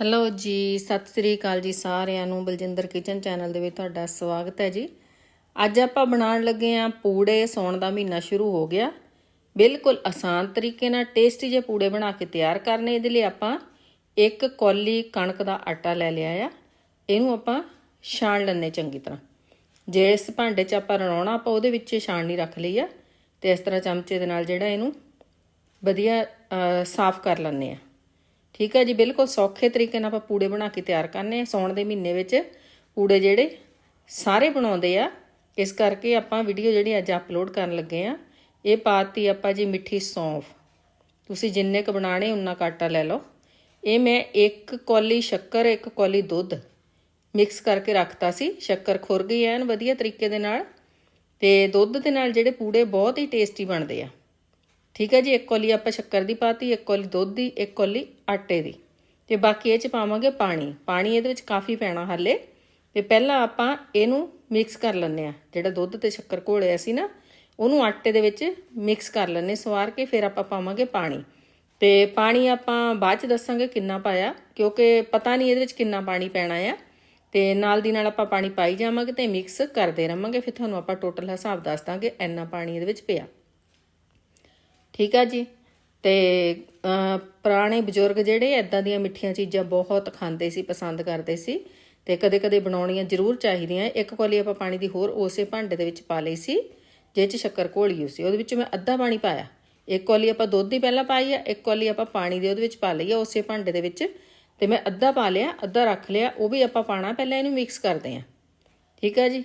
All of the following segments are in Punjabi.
ਹੈਲੋ ਜੀ, ਸਤਿ ਸ੍ਰੀ ਅਕਾਲ ਜੀ ਸਾਰਿਆਂ ਨੂੰ ਬਲਜਿੰਦਰ ਕਿਚਨ ਚੈਨਲ ਦੇ ਵਿੱਚ ਤੁਹਾਡਾ ਸਵਾਗਤ ਹੈ ਜੀ। ਅੱਜ ਆਪਾਂ ਬਣਾਉਣ ਲੱਗੇ ਆਂ ਪੂੜੇ, ਸੌਣ ਦਾ ਮਹੀਨਾ ਸ਼ੁਰੂ ਹੋ ਗਿਆ। ਬਿਲਕੁਲ ਆਸਾਨ ਤਰੀਕੇ ਨਾਲ ਟੇਸਟੀ ਜਿਹੇ ਪੂੜੇ ਬਣਾ ਕੇ ਤਿਆਰ ਕਰਨੇ ਇਹਦੇ ਲਈ ਆਪਾਂ ਇੱਕ ਕੌਲੀ ਕਣਕ ਦਾ ਆਟਾ ਲੈ ਲਿਆ ਆ। ਇਹਨੂੰ ਆਪਾਂ ਛਾਣ ਲੈਣੇ ਚੰਗੀ ਤਰ੍ਹਾਂ। ਜੇ ਇਸ ਭਾਂਡੇ 'ਚ ਆਪਾਂ ਰਣਾਉਣਾ ਆਪਾਂ ਉਹਦੇ ਵਿੱਚ ਹੀ ਛਾਣਨੀ ਰੱਖ ਲਈ ਆ। ਤੇ ਇਸ ਤਰ੍ਹਾਂ ਚਮਚੇ ਦੇ ਨਾਲ ਜਿਹੜਾ ਇਹਨੂੰ ਵਧੀਆ ਸਾਫ਼ ਕਰ ਲੈਣੇ ਆ ਠੀਕ ਹੈ ਜੀ, ਬਿਲਕੁਲ ਸੌਖੇ ਤਰੀਕੇ ਨਾਲ ਆਪਾਂ ਪੂੜੇ ਬਣਾ ਕੇ ਤਿਆਰ ਕਰਨੇ ਆ ਸੌਣ ਦੇ ਮਹੀਨੇ ਵਿੱਚ। ਪੂੜੇ ਜਿਹੜੇ ਸਾਰੇ ਬਣਾਉਂਦੇ ਆ। ਇਸ ਕਰਕੇ ਆਪਾਂ ਵੀਡੀਓ ਜਿਹੜੀ ਅੱਜ ਅਪਲੋਡ ਕਰਨ ਲੱਗੇ ਆ ਇਹ ਪਾਤੀ ਆਪਾਂ ਜੀ ਮਿੱਠੀ ਸੌਂਫ। ਤੁਸੀਂ ਜਿੰਨੇ ਕ ਬਣਾਣੇ ਉਨਾ ਕੁ ਆਟਾ ਲੈ ਲਓ। ਇਹ ਮੈਂ ਇੱਕ ਕੌਲੀ ਸ਼ੱਕਰ, ਇੱਕ ਕੌਲੀ ਦੁੱਧ ਮਿਕਸ ਕਰਕੇ ਰੱਖਤਾ ਸੀ। ਸ਼ੱਕਰ ਖੁਰ ਗਈ ਐਨ ਵਧੀਆ ਤਰੀਕੇ ਦੇ ਨਾਲ। ਤੇ ਦੁੱਧ ਦੇ ਨਾਲ ਜਿਹੜੇ ਪੂੜੇ ਬਹੁਤ ਹੀ ਟੇਸਟੀ ਬਣਦੇ ਆ। ਠੀਕ ਹੈ ਜੀ, ਇੱਕ ਕੌਲੀ ਆਪਾਂ ਸ਼ੱਕਰ ਦੀ ਪਾਤੀ, ਇੱਕ ਕੌਲੀ ਦੁੱਧ ਦੀ, ਇੱਕ ਕੌਲੀ ਆਟੇ ਦੀ। ਤੇ ਬਾਕੀ ਇਹ ਚ ਪਾਵਾਂਗੇ ਪਾਣੀ। ਪਾਣੀ ਇਹਦੇ ਵਿੱਚ ਕਾਫੀ ਪੈਣਾ ਹਾਲੇ। ਤੇ ਪਹਿਲਾਂ ਆਪਾਂ ਇਹਨੂੰ ਮਿਕਸ ਕਰ ਲੈਂਦੇ ਆ ਜਿਹੜਾ ਦੁੱਧ ਤੇ ਸ਼ੱਕਰ ਘੋਲਿਆ ਸੀ ਨਾ, ਉਹਨੂੰ ਆਟੇ ਦੇ ਵਿੱਚ ਮਿਕਸ ਕਰ ਲੈਂਦੇ ਸਵਾਰ ਕੇ ਫਿਰ ਆਪਾਂ ਪਾਵਾਂਗੇ ਪਾਣੀ। ਤੇ ਪਾਣੀ ਆਪਾਂ ਬਾਅਦ ਚ ਦੱਸਾਂਗੇ ਕਿੰਨਾ ਪਾਇਆ, ਕਿਉਂਕਿ ਪਤਾ ਨਹੀਂ ਇਹਦੇ ਵਿੱਚ ਕਿੰਨਾ ਪਾਣੀ ਪੈਣਾ ਆ। ਤੇ ਨਾਲ ਦੀ ਨਾਲ ਆਪਾਂ ਪਾਣੀ ਪਾਈ ਜਾਵਾਂਗੇ ਤੇ ਮਿਕਸ ਕਰਦੇ ਰਹਾਂਗੇ ਫਿਰ ਤੁਹਾਨੂੰ ਆਪਾਂ ਟੋਟਲ ਹਿਸਾਬ ਦੱਸ ਦਾਂਗੇ ਇੰਨਾ ਪਾਣੀ ਇਹਦੇ ਵਿੱਚ ਪਿਆ। ਠੀਕ ਆ ਜੀ? ਤੇ ਪੁਰਾਣੇ ਬਜ਼ੁਰਗ ਜਿਹੜੇ ਐਦਾਂ ਦੀਆਂ ਮਿੱਠੀਆਂ ਚੀਜ਼ਾਂ ਬਹੁਤ ਖਾਂਦੇ ਸੀ, ਪਸੰਦ ਕਰਦੇ ਸੀ ਤੇ ਕਦੇ-ਕਦੇ ਬਣਾਉਣੀਆਂ ਜ਼ਰੂਰ ਚਾਹੀਦੀਆਂ। ਇੱਕ ਕੋਲੀ ਆਪਾਂ ਪਾਣੀ ਦੀ ਹੋਰ ਉਸੇ ਭਾਂਡੇ ਦੇ ਵਿੱਚ ਪਾ ਲਈ ਸੀ, ਜਿਹ 'ਚ ਸ਼ੱਕਰ ਘੋਲੀ ਹੋਈ ਸੀ। ਉਹਦੇ ਵਿੱਚ ਮੈਂ ਅੱਧਾ ਪਾਣੀ ਪਾਇਆ। ਇੱਕ ਕੋਲੀ ਆਪਾਂ ਦੁੱਧ ਦੀ ਪਹਿਲਾਂ ਪਾਈ ਆ, ਇੱਕ ਕੋਲੀ ਆਪਾਂ ਪਾਣੀ ਦੀ ਉਹਦੇ ਵਿੱਚ ਪਾ ਲਈ ਆ ਉਸੇ ਭਾਂਡੇ ਦੇ ਵਿੱਚ ਤੇ ਮੈਂ ਅੱਧਾ ਪਾ ਲਿਆ, ਅੱਧਾ ਰੱਖ ਲਿਆ, ਉਹ ਵੀ ਆਪਾਂ ਪਾਣਾ, ਪਹਿਲਾਂ ਇਹਨੂੰ ਮਿਕਸ ਕਰਦੇ ਆ। ਠੀਕ ਆ ਜੀ?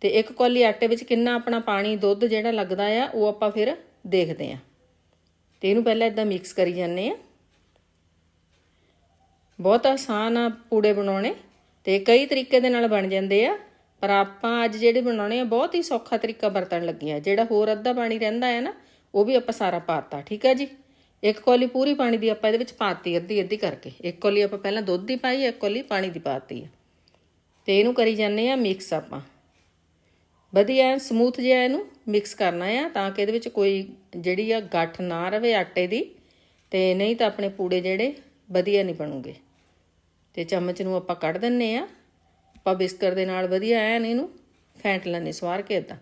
ਤੇ ਇੱਕ ਕੋਲੀ ਆਟੇ ਵਿੱਚ ਕਿੰਨਾ ਆਪਣਾ ਪਾਣੀ ਦੁੱਧ ਜਿਹੜਾ ਲੱਗਦਾ ਆ, ਉਹ ਆਪਾਂ ਫਿਰ ਦੇਖਦੇ ਆ। ਤੇ ਇਹਨੂੰ ਪਹਿਲਾਂ ਇਦਾਂ ਮਿਕਸ ਕਰੀ ਜਾਂਦੇ ਆ ਬਹੁਤ ਆਸਾਨ ਆ ਪੂੜੇ ਬਣਾਉਣੇ ਤੇ ਕਈ ਤਰੀਕੇ ਦੇ ਨਾਲ ਬਣ ਜਾਂਦੇ ਆ, ਪਰ ਆਪਾਂ ਅੱਜ ਜਿਹੜੇ ਬਣਾਉਣੇ ਆ ਬਹੁਤ ਹੀ ਸੌਖਾ ਤਰੀਕਾ ਵਰਤਣ ਲੱਗੇ ਆ ਜਿਹੜਾ ਹੋਰ ਅੱਧਾ ਪਾਣੀ ਰਹਿੰਦਾ ਹੈ ਨਾ, ਉਹ ਵੀ ਆਪਾਂ ਸਾਰਾ ਪਾਤਾ, ਠੀਕ ਆ ਜੀ? ਇੱਕ ਕੋਲੀ ਪੂਰੀ ਪਾਣੀ ਦੀ ਆਪਾਂ ਇਹਦੇ ਵਿੱਚ ਪਾਤੀ ਅੱਧੀ ਅੱਧੀ ਕਰਕੇ। ਇੱਕ ਕੌਲੀ ਆਪਾਂ ਪਹਿਲਾਂ ਦੁੱਧ ਦੀ ਪਾਈ ਇੱਕ ਕੌਲੀ ਪਾਣੀ ਦੀ ਪਾਤੀ ਆ। ਤੇ ਇਹਨੂੰ ਕਰੀ ਜਾਂਦੇ ਆ ਮਿਕਸ ਆਪਾਂ। ਵਧੀਆ ਸਮੂਥ ਜਿਹਾ ਇਹਨੂੰ ਮਿਕਸ ਕਰਨਾ ਆ ਤਾਂ ਕਿ ਇਹਦੇ ਵਿੱਚ ਕੋਈ ਜਿਹੜੀ ਆ ਗੱਠ ਨਾ ਰਵੇ ਆਟੇ ਦੀ ਤੇ ਨਹੀਂ ਤਾਂ ਆਪਣੇ ਪੂੜੇ ਜਿਹੜੇ ਵਧੀਆ ਨਹੀਂ ਬਣੂਗੇ। ਤੇ ਚਮਚ ਨੂੰ ਆਪਾਂ ਕੱਢ ਦਿੰਨੇ ਆ। ਆਪਾਂ ਬਿਸਕਟ ਦੇ ਨਾਲ ਵਧੀਆ ਐਨ ਇਹਨੂੰ ਫੈਂਟ ਲੈਣੇ ਸਵਾਰ ਕੇ ਇਦਾਂ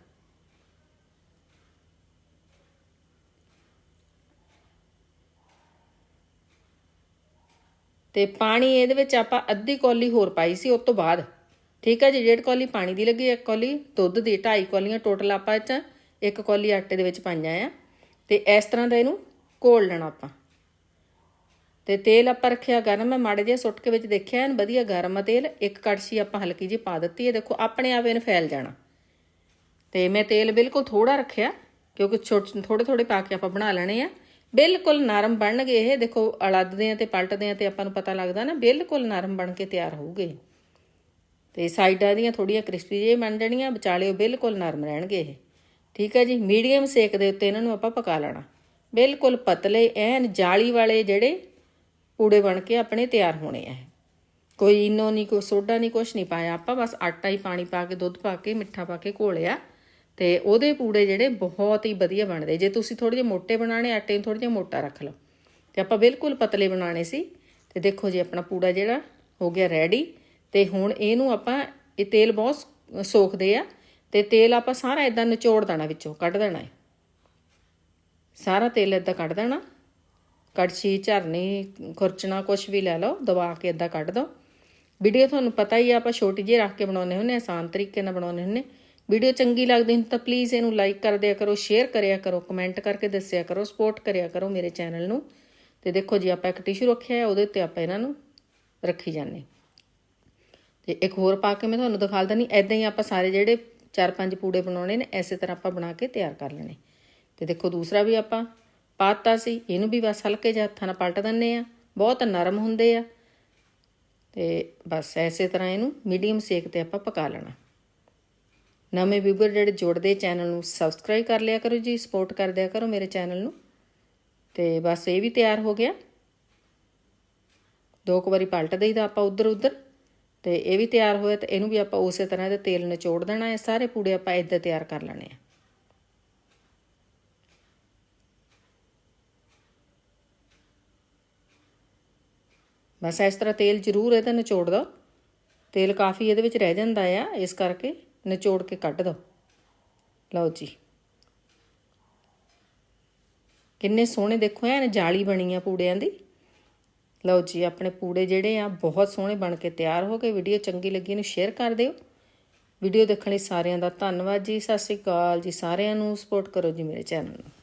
ਤੇ ਪਾਣੀ ਇਹਦੇ ਵਿੱਚ ਆਪਾਂ ਅੱਧੀ ਕੌਲੀ ਹੋਰ ਪਾਈ ਸੀ ਉਸ ਤੋਂ ਬਾਅਦ। ਠੀਕ ਹੈ ਜੀ, ਡੇਢ ਕੌਲੀ ਪਾਣੀ ਦੀ ਲੱਗੀ, ਇੱਕ ਕੌਲੀ ਦੁੱਧ ਦੀ, ਢਾਈ ਕੌਲੀਆਂ ਟੋਟਲ ਆਪਾਂ ਇਹ 'ਚ, ਇੱਕ ਕੌਲੀ ਆਟੇ ਦੇ ਵਿੱਚ ਪਾਈਆਂ ਆ। ਤੇ ਇਸ ਤਰ੍ਹਾਂ ਦਾ ਇਹਨੂੰ ਘੋਲ ਲੈਣਾ ਆਪਾਂ। ਤੇ ਤੇਲ ਆਪਾਂ ਰੱਖਿਆ ਗਰਮ, ਮੈਂ ਮਾੜੇ ਜਿਹਾ ਸੁੱਟ ਕੇ ਵਿੱਚ ਦੇਖਿਆ ਐਨ ਵਧੀਆ ਗਰਮ ਆ ਤੇਲ, ਇੱਕ ਕੜਛੀ ਆਪਾਂ ਹਲਕੀ ਜਿਹੀ ਪਾ ਦਿੱਤੀ ਹੈ ਦੇਖੋ, ਆਪਣੇ ਆਪ ਇਹਨੇ ਫੈਲ ਜਾਣਾ। ਤੇ ਮੈਂ ਤੇਲ ਬਿਲਕੁਲ ਥੋੜਾ ਰੱਖਿਆ, ਕਿਉਂਕਿ ਛੋਟੇ ਥੋੜੇ ਥੋੜੇ ਪਾ ਕੇ ਆਪਾਂ ਬਣਾ ਲੈਣੇ ਆ। ਬਿਲਕੁਲ ਨਰਮ ਬਣਨਗੇ ਇਹ, ਦੇਖੋ, ਅਲੱਦਦੇ ਆ ਤੇ ਪਲਟਦੇ ਆ ਤੇ ਆਪਾਂ ਨੂੰ ਪਤਾ ਲੱਗਦਾ ਨਾ, ਬਿਲਕੁਲ ਨਰਮ ਬਣ ਕੇ ਤਿਆਰ ਹੋਊਗੇ। ਤੇ ਸਾਈਡਾਂ ਦੀਆਂ ਥੋੜੀਆਂ ਕ੍ਰਿਸਪੀ ਜਿਹੇ ਬਣ ਜਾਣੀਆਂ, ਵਿਚਾਲੇ ਉਹ ਬਿਲਕੁਲ ਨਰਮ ਰਹਿਣਗੇ ਇਹ। ਠੀਕ ਹੈ ਜੀ? ਮੀਡੀਅਮ ਸੇਕ ਦੇ ਉੱਤੇ ਇਹਨਾਂ ਨੂੰ ਆਪਾਂ ਪਕਾ ਲੈਣਾ। ਬਿਲਕੁਲ ਪਤਲੇ, ਐਨ ਜਾਲੀ ਵਾਲੇ ਜਿਹੜੇ ਪੂੜੇ ਬਣ ਕੇ ਆਪਣੇ ਤਿਆਰ ਹੋਣੇ ਆ ਕੋਈ ਇਨੋ ਨਹੀਂ ਕੋਈ ਸੋਡਾ ਨਹੀਂ ਕੁਛ ਨਹੀਂ ਪਾਇਆ ਆਪਾਂ, ਬਸ ਆਟਾ ਹੀ ਪਾਣੀ ਪਾ ਕੇ, ਦੁੱਧ ਪਾ ਕੇ, ਮਿੱਠਾ ਪਾ ਕੇ ਘੋਲਿਆ ਤੇ ਉਹਦੇ ਪੂੜੇ ਜਿਹੜੇ ਬਹੁਤ ਹੀ ਵਧੀਆ ਬਣਦੇ। ਜੇ ਤੁਸੀਂ ਥੋੜੇ ਜਿਹੇ ਮੋਟੇ ਬਣਾਣੇ ਆਟੇ ਨੂੰ ਥੋੜਾ ਜਿਹਾ ਮੋਟਾ ਰੱਖ ਲਓ। ਤੇ ਆਪਾਂ ਬਿਲਕੁਲ ਪਤਲੇ ਬਣਾਣੇ ਸੀ। ਤੇ ਦੇਖੋ ਜੀ, ਆਪਣਾ ਪੂੜਾ ਜਿਹੜਾ ਹੋ ਗਿਆ ਰੈਡੀ ਤੇ ਹੁਣ ਇਹਨੂੰ ਆਪਾਂ ਇਹ ਤੇਲ ਬਹੁਤ ਸੋਖਦੇ ਆ ਤੇ ਤੇਲ ਆਪਾਂ ਸਾਰਾ ਇਦਾਂ ਨਿਚੋੜ ਦੇਣਾ ਵਿੱਚੋਂ, ਕੱਢ ਦੇਣਾ ਹੈ ਸਾਰਾ ਤੇਲ ਇਦਾਂ ਕੱਢ ਦੇਣਾ। ਕੜਛੀ, ਝਰਨੀ, ਖੁਰਚਣਾ ਕੁਛ ਵੀ ਲੈ ਲਓ, ਦਬਾ ਕੇ ਇਦਾਂ ਕੱਢ ਦੋ। ਵੀਡੀਓ ਤੁਹਾਨੂੰ ਪਤਾ ਹੀ ਆ, ਆਪਾਂ ਛੋਟੀ ਜਿਹੀ ਰੱਖ ਕੇ ਬਣਾਉਂਦੇ ਹੁੰਨੇ ਆਸਾਨ ਤਰੀਕੇ ਨਾਲ ਬਣਾਉਂਦੇ ਹੁੰਨੇ ਵੀਡੀਓ ਚੰਗੀ ਲੱਗਦੀ ਹੁੰਦੀ ਤਾਂ ਪਲੀਜ਼ ਇਹਨੂੰ ਲਾਈਕ ਕਰ ਦਿਆ ਕਰੋ ਸ਼ੇਅਰ ਕਰਿਆ ਕਰੋ ਕਮੈਂਟ ਕਰਕੇ ਦੱਸਿਆ ਕਰੋ ਸਪੋਰਟ ਕਰਿਆ ਕਰੋ ਮੇਰੇ ਚੈਨਲ ਨੂੰ। ਤੇ ਦੇਖੋ ਜੀ, ਆਪਾਂ ਇੱਕ ਟਿਸ਼ੂ ਰੱਖਿਆ ਹੈ, ਉਹਦੇ ਉੱਤੇ ਆਪਾਂ ਇਹਨਾਂ ਨੂੰ ਰੱਖੀ ਜਾਂਦੇ ਤੇ ਇੱਕ ਹੋਰ ਪਾ ਕੇ ਮੈਂ ਤੁਹਾਨੂੰ ਦਿਖਾ ਦਿੰਦੀ ਐਦਾਂ ਹੀ ਆਪਾਂ ਸਾਰੇ ਜਿਹੜੇ ਚਾਰ ਪੰਜ ਪੂੜੇ ਬਣਾਉਣੇ ਨੇ ਐਸੇ ਤਰ੍ਹਾਂ ਆਪਾਂ ਬਣਾ ਕੇ ਤਿਆਰ ਕਰ ਲੈਣੇ। ਤੇ ਦੇਖੋ ਦੂਸਰਾ ਵੀ ਆਪਾਂ ਪਾਤਾ ਸੀ, ਇਹਨੂੰ ਵੀ ਬਸ ਹਲਕੇ ਜਿਹੇ ਹੱਥਾਂ ਨਾਲ ਪਲਟ ਦਿੰਨੇ ਆ ਬਹੁਤ ਨਰਮ ਹੁੰਦੇ ਆ। ਤੇ ਬਸ ਐਸੇ ਤਰ੍ਹਾਂ ਇਹਨੂੰ ਮੀਡੀਅਮ ਸੇਕ ਤੇ ਆਪਾਂ ਪਕਾ ਲੈਣਾ। ਨਵੇਂ ਵੀਵਰ ਜਿਹੜੇ ਜੁੜਦੇ ਚੈਨਲ ਨੂੰ ਸਬਸਕ੍ਰਾਈਬ ਕਰ ਲਿਆ ਕਰੋ ਜੀ, ਸਪੋਰਟ ਕਰ ਦਿਆ ਕਰੋ ਮੇਰੇ ਚੈਨਲ ਨੂੰ। ਤੇ ਬਸ ਇਹ ਵੀ ਤਿਆਰ ਹੋ ਗਿਆ। ਦੋ ਕੁ ਵਾਰੀ ਪਲਟ ਦੇਈਦਾ ਆਪਾਂ ਉਧਰ ਉਧਰ ਤੇ ਇਹ ਵੀ ਤਿਆਰ ਹੋਇਆ ਤੇ ਇਹਨੂੰ ਵੀ ਆਪਾਂ ਉਸੇ ਤਰ੍ਹਾਂ ਦੇ ਤੇਲ ਨਿਚੋੜ ਦੇਣਾ ਹੈ। ਸਾਰੇ ਪੂੜੇ ਆਪਾਂ ਇਦਾਂ ਤਿਆਰ ਕਰ ਲੈਣੇ ਆ। ਬਸ ਇਸ ਤਰ੍ਹਾਂ ਤੇਲ ਜ਼ਰੂਰ ਇਹਦਾ ਨਿਚੋੜ ਦਿਓ। ਤੇਲ ਕਾਫੀ ਇਹਦੇ ਵਿੱਚ ਰਹਿ ਜਾਂਦਾ ਆ, ਇਸ ਕਰਕੇ ਨਿਚੋੜ ਕੇ ਕੱਢ ਦਿਓ। ਲਓ ਜੀ। ਕਿੰਨੇ ਸੋਹਣੇ ਦੇਖੋ, ਐਨ ਜਾਲੀ ਬਣੀ ਆ ਪੂੜਿਆਂ ਦੀ। ਲਓ ਜੀ, ਆਪਣੇ ਪੂੜੇ ਜਿਹੜੇ ਆ, ਬਹੁਤ ਸੋਹਣੇ ਬਣ ਕੇ ਤਿਆਰ ਹੋ ਗਏ। ਵੀਡੀਓ ਚੰਗੀ ਲੱਗੀ ਨੂੰ ਸ਼ੇਅਰ ਕਰ ਦਿਓ। ਵੀਡੀਓ ਦੇਖਣ ਲਈ ਸਾਰਿਆਂ ਦਾ ਧੰਨਵਾਦ ਜੀ। ਸਤਿ ਸ਼੍ਰੀ ਅਕਾਲ ਜੀ। ਸਾਰਿਆਂ ਨੂੰ ਸਪੋਰਟ ਕਰੋ ਜੀ ਮੇਰੇ ਚੈਨਲ ਨੂੰ।